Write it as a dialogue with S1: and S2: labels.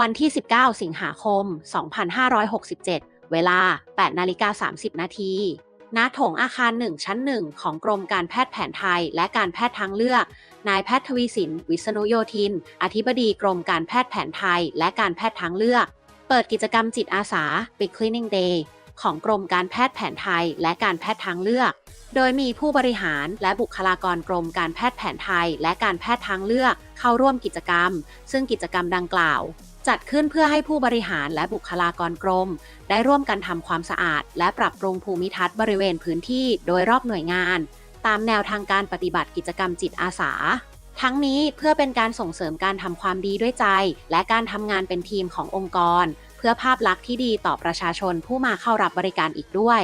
S1: วันที่ 19 สิงหาคม 2567 เวลา 8 นาฬิกา 30 นาทีณโถงอาคาร1ชั้น1ของกรมการแพทย์แผนไทย และการแพทย์ทางเลือก นายแพทย์ทวีสิน วิษณุโยธิน อธิบดีกรมการแพทย์แผนไทย และการแพทย์ทางเลือก เปิดกิจกรรมจิตอาสา Big Cleaning Day ของกรมการแพทย์แผนไทยและการแพทย์ทางเลือก โดยมีผู้บริหารและบุคลากรกรมการแพทย์แผนไทยและการแพทย์ทางเลือกเข้าร่วมกิจกรรม ซึ่งกิจกรรมดังกล่าว จัดขึ้นเพื่อให้ผู้บริหารและบุคลากรกรม ได้ร่วมกันทำความสะอาด และปรับปรุงภูมิทัศน์บริเวณพื้นที่โดยรอบหน่วยงาน ตามแนวทางการปฏิบัติกิจกรรมจิตอาสา ทั้งนี้เพื่อเป็นการส่งเสริมการทำความดีด้วยใจ และการทำงานเป็นทีมขององค์กร เพื่อภาพลักษณ์ที่ดีต่อประชาชนผู้มาเข้ารับบริการอีกด้วย